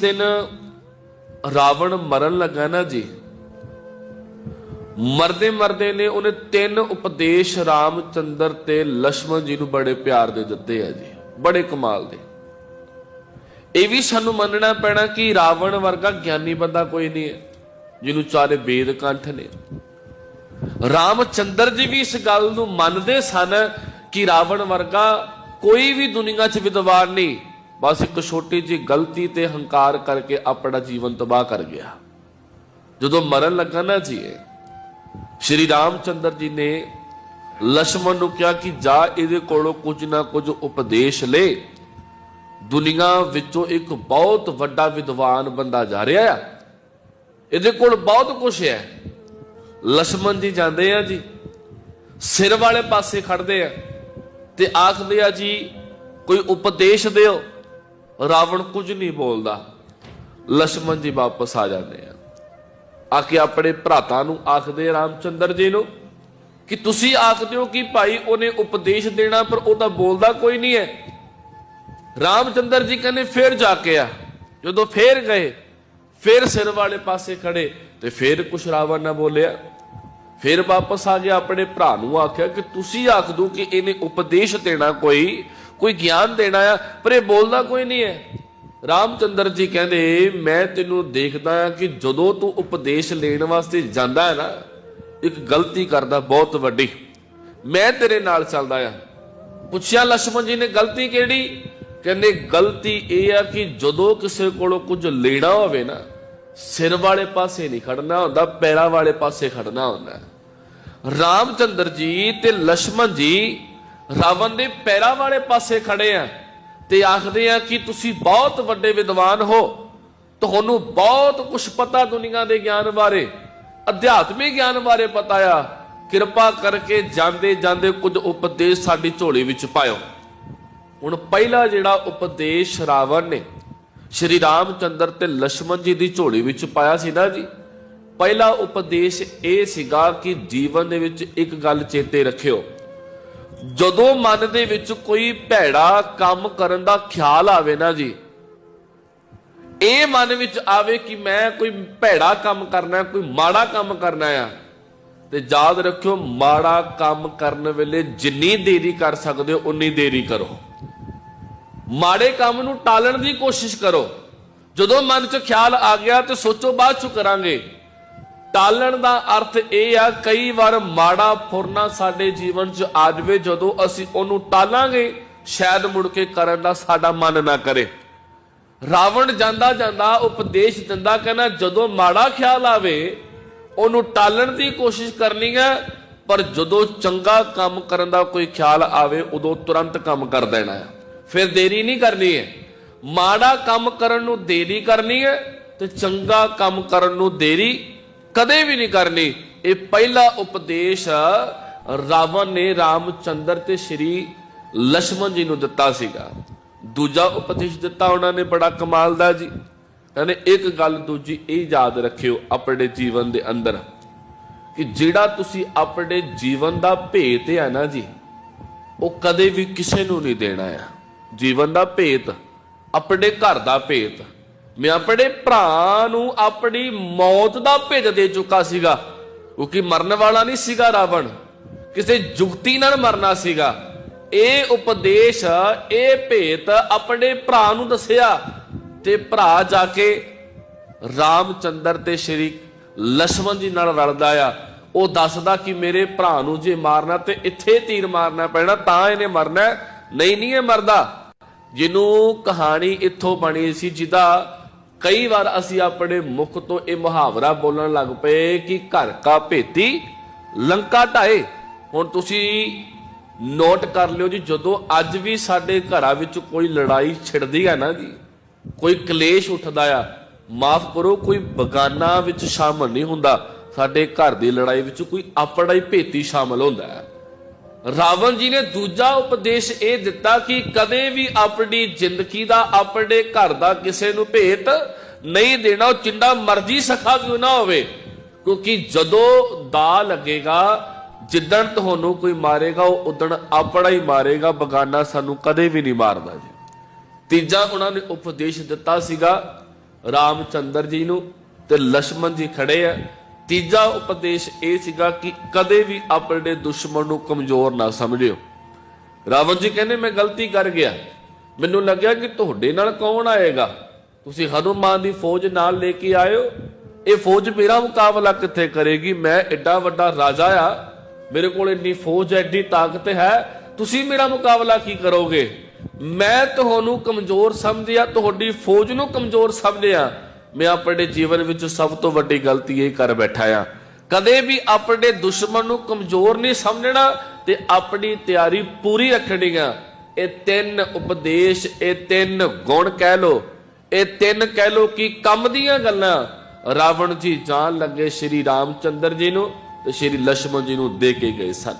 ਦਿਨ ਰਾਵਣ ਮਰਨ ਲੱਗਾ ਨਾ ਜੀ। ਮਰਦੇ ਮਰਦੇ ਨੇ ਉਹਨੇ ਤਿੰਨ ਉਪਦੇਸ਼ ਰਾਮਚੰਦਰ ਤੇ ਲక్ష్మణ ਜੀ ਨੂੰ ਬੜੇ ਪਿਆਰ ਦੇ ਦਿੱਤੇ ਆ ਜੀ। ਬੜੇ ਕਮਾਲ ਦੇ। ਇਹ ਵੀ ਸਾਨੂੰ ਮੰਨਣਾ ਪੈਣਾ ਕਿ ਰਾਵਣ ਵਰਗਾ ਗਿਆਨੀ ਬੰਦਾ ਕੋਈ ਨਹੀਂ ਹੈ, ਜਿਹਨੂੰ ਚਾਰੇ ਵੇਦ ਕੰਠ ਨੇ। ਰਾਮਚੰਦਰ ਜੀ ਵੀ ਇਸ ਗੱਲ ਨੂੰ ਮੰਨਦੇ ਸਨ ਕਿ ਰਾਵਣ ਵਰਗਾ ਕੋਈ ਵੀ ਦੁਨੀਆ 'ਚ ਵਿਦਵਾਨ ਨਹੀਂ। ਬਸ ਇੱਕ ਛੋਟੀ ਜੀ ਗਲਤੀ ਤੇ ਹੰਕਾਰ ਕਰਕੇ ਆਪਣਾ ਜੀਵਨ ਤਬਾਹ ਕਰ ਗਿਆ। ਜਦੋਂ ਮਰਨ ਲੱਗਾ ਨਾ ਜੀ, ਸ਼੍ਰੀ ਰਾਮਚੰਦਰ ਜੀ ਨੇ ਲక్ష్మణ ਨੂੰ ਕਿਹਾ ਕਿ ਜਾ, ਇਹਦੇ ਕੋਲੋਂ ਕੁਝ ਨਾ ਕੁਝ ਉਪਦੇਸ਼ ਲੈ। ਦੁਨੀਆ ਵਿੱਚੋਂ ਇੱਕ ਬਹੁਤ ਵੱਡਾ ਵਿਦਵਾਨ ਬੰਦਾ ਜਾ ਰਿਹਾ ਆ। ਇਹਦੇ ਕੋਲ ਬਹੁਤ ਕੁਝ ਹੈ। ਲక్ష్మణ ਜੀ ਜਾਂਦੇ ਆ ਜੀ, ਸਿਰ ਵਾਲੇ ਪਾਸੇ ਖੜਦੇ ਆ ਤੇ ਆਖਦੇ ਆ ਜੀ, ਕੋਈ ਉਪਦੇਸ਼ ਦਿਓ। ਰਾਵਣ ਕੁਝ ਨਹੀਂ ਬੋਲਦਾ। ਲక్ష్మణ ਜੀ ਵਾਪਸ ਆ ਜਾਂਦੇ ਆ। ਆ ਕੇ ਆਪਣੇ ਭਰਾਤਾ ਨੂੰ ਆਖਦੇ ਰਾਮਚੰਦਰ ਜੀ ਨੂੰ, ਕਿ ਤੁਸੀਂ ਆਖਦੇ ਹੋ ਕਿ ਭਾਈ ਉਹਨੇ ਉਪਦੇਸ਼ ਦੇਣਾ, ਪਰ ਉਹ ਤਾਂ ਬੋਲਦਾ ਕੋਈ ਨਹੀਂ ਹੈ। ਰਾਮਚੰਦਰ ਜੀ ਕਹਿੰਦੇ, ਫੇਰ ਜਾ ਕੇ ਆ। ਜਦੋਂ ਫੇਰ ਗਏ, ਫੇਰ ਸਿਰ ਵਾਲੇ ਪਾਸੇ ਖੜੇ ਤੇ ਫੇਰ ਕੁਛ ਰਾਵਣ ਨਾ ਬੋਲਿਆ। ਫੇਰ ਵਾਪਸ ਆ ਗਿਆ, ਆਪਣੇ ਭਰਾ ਨੂੰ ਆਖਿਆ ਕਿ ਤੁਸੀਂ ਆਖ ਦੋ ਕਿ ਇਹਨੇ ਉਪਦੇਸ਼ ਦੇਣਾ ਕੋਈ ਕੋਈ ਗਿਆਨ ਦੇਣਾ ਆ, ਪਰ ਇਹ ਬੋਲਦਾ ਕੋਈ ਨਹੀਂ ਹੈ। ਰਾਮਚੰਦਰ ਜੀ ਕਹਿੰਦੇ, ਮੈਂ ਤੈਨੂੰ ਦੇਖਦਾ ਆ ਕਿ ਜਦੋਂ ਤੂੰ ਉਪਦੇਸ਼ ਲੈਣ ਵਾਸਤੇ ਜਾਂਦਾ ਹੈ ਨਾ, ਇੱਕ ਗਲਤੀ ਕਰਦਾ ਬਹੁਤ ਵੱਡੀ। ਮੈਂ ਤੇਰੇ ਨਾਲ ਚੱਲਦਾ ਆ। ਪੁੱਛਿਆ ਲక్ష్మణ ਜੀ ਨੇ, ਗਲਤੀ ਕਿਹੜੀ? ਕਹਿੰਦੇ, ਗਲਤੀ ਇਹ ਆ ਕਿ ਜਦੋਂ ਕਿਸੇ ਕੋਲੋਂ ਕੁਝ ਲੈਣਾ ਹੋਵੇ ਨਾ, ਸਿਰ ਵਾਲੇ ਪਾਸੇ ਨਹੀਂ ਖੜਨਾ ਹੁੰਦਾ, ਪੈਰਾਂ ਵਾਲੇ ਪਾਸੇ ਖੜਨਾ ਹੁੰਦਾ। ਰਾਮਚੰਦਰ ਜੀ ਤੇ ਲక్ష్మణ ਜੀ ਰਾਵਣ ਦੇ ਪੈਰਾਂ ਵਾਲੇ ਪਾਸੇ ਖੜੇ ਆ ਤੇ ਆਖਦੇ ਆ ਕਿ ਤੁਸੀਂ ਬਹੁਤ ਵੱਡੇ ਵਿਦਵਾਨ ਹੋ। ਤੁਹਾਨੂੰ ਬਹੁਤ ਕੁਝ ਪਤਾ ਦੁਨੀਆ ਦੇ ਗਿਆਨ ਬਾਰੇ, ਅਧਿਆਤਮਿਕ ਗਿਆਨ ਬਾਰੇ ਪਤਾ ਆ। ਕਿਰਪਾ ਕਰਕੇ ਜਾਂਦੇ ਜਾਂਦੇ ਕੁਝ ਉਪਦੇਸ਼ ਸਾਡੀ ਝੋਲੀ ਵਿੱਚ ਪਾਇਓ। ਹੁਣ ਪਹਿਲਾ ਜਿਹੜਾ ਉਪਦੇਸ਼ ਰਾਵਣ ਨੇ, ਸ਼੍ਰੀ ਰਾਮ ਚੰਦਰ ਤੇ ਲక్ష్మణ ਜੀ ਦੀ ਝੋਲੀ ਵਿੱਚ ਪਾਇਆ ਸੀ ਨਾ ਜੀ, ਪਹਿਲਾ ਉਪਦੇਸ਼ ਇਹ ਸੀਗਾ ਕਿ ਜੀਵਨ ਦੇ ਵਿੱਚ ਇੱਕ ਗੱਲ ਚੇਤੇ ਰੱਖਿਓ। ਜਦੋਂ ਮਨ ਦੇ ਵਿੱਚ ਕੋਈ ਭੈੜਾ ਕੰਮ ਕਰਨ ਦਾ ਖਿਆਲ ਆਵੇ ਨਾ ਜੀ, ਇਹ ਮਨ ਵਿੱਚ ਆਵੇ ਕਿ ਮੈਂ ਕੋਈ ਭੈੜਾ ਕੰਮ ਕਰਨਾ ਕੋਈ ਮਾੜਾ ਕੰਮ ਕਰਨਾ ਆ ਤੇ ਯਾਦ ਰੱਖਿਓ, ਮਾੜਾ ਕੰਮ ਕਰਨ ਵੇਲੇ ਜਿੰਨੀ ਦੇਰੀ ਕਰ ਸਕਦੇ ਹੋ, ਉਨੀ ਦੇਰੀ ਕਰੋ। ਮਾੜੇ ਕੰਮ ਨੂੰ ਟਾਲਣ ਦੀ ਕੋਸ਼ਿਸ਼ ਕਰੋ। ਜਦੋਂ ਮਨ 'ਚ ਖਿਆਲ ਆ ਗਿਆ ਤੇ ਸੋਚੋ, ਬਾਅਦ 'ਚ ਕਰਾਂਗੇ। ਟਾਲਣ ਦਾ ਅਰਥ ਇਹ ਆ, ਕਈ ਵਾਰ ਮਾੜਾ ਫੁਰਨਾ ਸਾਡੇ ਜੀਵਨ 'ਚ ਆ ਜਾਵੇ, ਜਦੋਂ ਅਸੀਂ ਉਹਨੂੰ ਟਾਲਾਂਗੇ, ਸ਼ਾਇਦ ਮੁੜ ਕੇ ਕਰਨ ਦਾ ਸਾਡਾ ਮਨ ਨਾ ਕਰੇ। ਰਾਵਣ ਜਾਂਦਾ ਜਾਂਦਾ ਉਪਦੇਸ਼ ਦਿੰਦਾ, ਕਹਿੰਦਾ ਜਦੋਂ ਮਾੜਾ ਖਿਆਲ ਆਵੇ, ਉਹਨੂੰ ਟਾਲਣ ਦੀ ਕੋਸ਼ਿਸ਼ ਕਰਨੀ ਹੈ ਪਰ ਜਦੋਂ ਚੰਗਾ ਕੰਮ ਕਰਨ ਦਾ ਕੋਈ ਖਿਆਲ ਆਵੇ, ਉਦੋਂ ਤੁਰੰਤ ਕੰਮ ਕਰ ਦੇਣਾ ਹੈ ਫਿਰ ਦੇਰੀ ਨਹੀਂ ਕਰਨੀ ਹੈ। ਮਾੜਾ ਕੰਮ ਕਰਨ ਨੂੰ ਦੇਰੀ ਕਰਨੀ ਹੈ ਤੇ ਚੰਗਾ ਕੰਮ ਕਰਨ ਨੂੰ ਦੇਰੀ ਕਦੇ ਵੀ ਨਹੀਂ ਕਰਨੀ। ਇਹ ਪਹਿਲਾ ਉਪਦੇਸ਼ ਰਾਵਣ ਨੇ ਰਾਮਚੰਦਰ ਤੇ ਸ਼੍ਰੀ ਲక్ష్మణ ਜੀ ਨੂੰ ਦਿੱਤਾ ਸੀਗਾ। ਦੂਜਾ ਉਪਦੇਸ਼ ਦਿੱਤਾ ਉਹਨਾਂ ਨੇ ਬੜਾ ਕਮਾਲ ਦਾ ਜੀ। ਕਹਿੰਦੇ ਇੱਕ ਗੱਲ ਦੂਜੀ ਇਹ ਯਾਦ ਰੱਖਿਓ ਆਪਣੇ ਜੀਵਨ ਦੇ ਅੰਦਰ ਕਿ ਜਿਹੜਾ ਤੁਸੀਂ ਆਪਣੇ ਜੀਵਨ ਦਾ ਭੇਤ ਹੈ ਨਾ ਜੀ, ਉਹ ਕਦੇ ਵੀ ਕਿਸੇ ਨੂੰ ਨਹੀਂ ਦੇਣਾ ਆ। ਜੀਵਨ ਦਾ ਭੇਤ, ਆਪਣੇ ਘਰ ਦਾ ਭੇਤ ਮੈਂ ਆਪਣੇ ਭਰਾ ਨੂੰ ਆਪਣੀ ਮੌਤ ਦਾ ਭੇਜ ਦੇ ਚੁੱਕਾ ਸੀਗਾ। ਕਿਉਂਕਿ ਮਰਨ ਵਾਲਾ ਨਹੀਂ ਸੀਗਾ ਰਾਵਣ? ਕਿਸੇ ਜੁਗਤੀ ਨਾਲ ਮਰਨਾ ਸੀਗਾ। ਇਹ ਉਪਦੇਸ਼, ਇਹ ਭੇਤ ਆਪਣੇ ਭਰਾ ਨੂੰ ਦੱਸਿਆ ਤੇ ਭਰਾ ਜਾ ਕੇ ਰਾਮਚੰਦਰ ਤੇ ਸ਼੍ਰੀ ਲక్ష్మణ ਜੀ ਨਾਲ ਰਲਦਾ ਆ। ਉਹ ਦੱਸਦਾ ਕਿ ਮੇਰੇ ਭਰਾ ਨੂੰ ਜੇ ਮਾਰਨਾ ਤੇ ਇੱਥੇ ਤੀਰ ਮਾਰਨਾ ਪੈਣਾ, ਤਾਂ ਇਹਨੇ ਮਰਨਾ। ਨਹੀਂ ਨਹੀਂ, ਇਹ ਮਰਦਾ। ਜਿਹਨੂੰ ਕਹਾਣੀ ਇੱਥੋਂ ਬਣੀ ਸੀ, ਜਿਹਦਾ ਕਈ ਵਾਰ ਅਸੀਂ ਆਪਣੇ ਮੁਖ ਤੋਂ ਇਹ ਮੁਹਾਵਰਾ ਬੋਲਣ ਲੱਗ ਪਏ ਕਿ ਘਰ ਕਾ ਭੇਤੀ ਲੰਕਾ ਢਾਏ। ਹੁਣ ਤੁਸੀਂ ਨੋਟ ਕਰ ਲਿਓ ਜੀ, ਜਦੋਂ ਅੱਜ ਵੀ ਸਾਡੇ ਘਰਾਂ ਵਿੱਚ ਕੋਈ ਲੜਾਈ ਛਿੜਦੀ ਹੈ ਨਾ ਜੀ, ਕੋਈ ਕਲੇਸ਼ ਉੱਠਦਾ ਆ, ਮਾਫ ਕਰੋ, ਕੋਈ ਬਗਾਨਾ ਵਿੱਚ ਸ਼ਾਮਲ ਨਹੀਂ ਹੁੰਦਾ, ਸਾਡੇ ਘਰ ਦੀ ਲੜਾਈ ਵਿੱਚ ਕੋਈ ਆਪਣਾ ਹੀ ਭੇਤੀ ਸ਼ਾਮਲ ਹੁੰਦਾ। ਹੈ ਰਾਵਣ ਜੀ ਨੇ ਦੂਜਾ ਉਪਦੇਸ਼ ਇਹ ਦਿੱਤਾ ਕਿ ਕਦੇ ਵੀ ਆਪਣੀ ਜ਼ਿੰਦਗੀ ਦਾ, ਆਪਣੇ ਘਰ ਦਾ ਕਿਸੇ ਨੂੰ ਭੇਤ ਨਹੀਂ ਦੇਣਾ, ਉਹ ਮਰਜ਼ੀ ਸਖਾ ਕਿਉਂ ਨਾ ਹੋਵੇ, ਕਿਉਂਕਿ ਜਦੋਂ ਦਾ ਲੱਗੇਗਾ, ਜਿੱਦਣ ਤੁਹਾਨੂੰ ਕੋਈ ਮਾਰੇਗਾ, ਉਹ ਉਦਣ ਆਪਣਾ ਹੀ ਮਾਰੇਗਾ, ਬਗਾਨਾ ਸਾਨੂੰ ਕਦੇ ਵੀ ਨਹੀਂ ਮਾਰਦਾ ਜੀ। ਤੀਜਾ ਉਹਨਾਂ ਨੇ ਉਪਦੇਸ਼ ਦਿੱਤਾ ਸੀਗਾ ਰਾਮਚੰਦਰ ਜੀ ਨੂੰ ਤੇ ਲక్ష్మణ ਜੀ ਖੜੇ ਆ। ਤੀਜਾ ਉਪਦੇਸ਼ ਇਹ ਸੀਗਾ ਕਿ ਕਦੇ ਵੀ ਆਪਣੇ ਦੁਸ਼ਮਣ ਨੂੰ ਕਮਜ਼ੋਰ ਨਾ ਸਮਝਿਓ। ਰਾਵਣ ਜੀ ਕਹਿੰਦੇ, ਮੈਂ ਗਲਤੀ ਕਰ ਗਿਆ। ਮੈਨੂੰ ਲੱਗਿਆ ਕਿ ਤੁਹਾਡੇ ਨਾਲ ਕੌਣ ਆਏਗਾ? ਤੁਸੀਂ ਹਨੂਮਾਨ ਦੀ ਫੌਜ ਨਾਲ ਲੈ ਕੇ ਆਇਓ। ਇਹ ਫੌਜ ਮੇਰਾ ਮੁਕਾਬਲਾ ਕਿੱਥੇ ਕਰੇਗੀ? ਮੈਂ ਐਡਾ ਵੱਡਾ ਰਾਜਾ ਆ। ਮੇਰੇ ਕੋਲ ਇੰਨੀ ਫੌਜ ਐਡੀ ਤਾਕਤ ਹੈ। ਤੁਸੀਂ ਮੇਰਾ ਮੁਕਾਬਲਾ ਕੀ ਕਰੋਗੇ? ਮੈਂ ਤੁਹਾਨੂੰ ਕਮਜ਼ੋਰ ਸਮਝਿਆ, ਤੁਹਾਡੀ ਫੌਜ ਨੂੰ ਕਮਜ਼ੋਰ ਸਮਝਿਆ। ਮੈਂ ਆਪਣੇ ਜੀਵਨ ਵਿੱਚ ਸਭ ਤੋਂ ਵੱਡੀ ਗਲਤੀ ਇਹ ਕਰ ਬੈਠਾ ਆ। ਕਦੇ ਵੀ ਆਪਣੇ ਦੁਸ਼ਮਣ ਨੂੰ ਕਮਜ਼ੋਰ ਨਹੀਂ ਸਮਝਣਾ ਤੇ ਆਪਣੀ ਤਿਆਰੀ ਪੂਰੀ ਰੱਖਣੀ ਆ। ਇਹ ਤਿੰਨ ਉਪਦੇਸ਼, ਇਹ ਤਿੰਨ ਗੁਣ ਕਹਿ ਲੋ ਇਹ ਤਿੰਨ ਕਹਿ ਲੋ ਕਿ ਕੰਮ ਦੀਆਂ ਗੱਲਾਂ। ਰਾਵਣ ਜੀ ਜਾਣ ਲੱਗੇ ਸ਼੍ਰੀ ਰਾਮਚੰਦਰ ਜੀ ਨੂੰ ਤੇ ਸ਼੍ਰੀ ਲక్ష్మణ ਜੀ ਨੂੰ ਦੇ ਕੇ ਗਏ ਸਨ।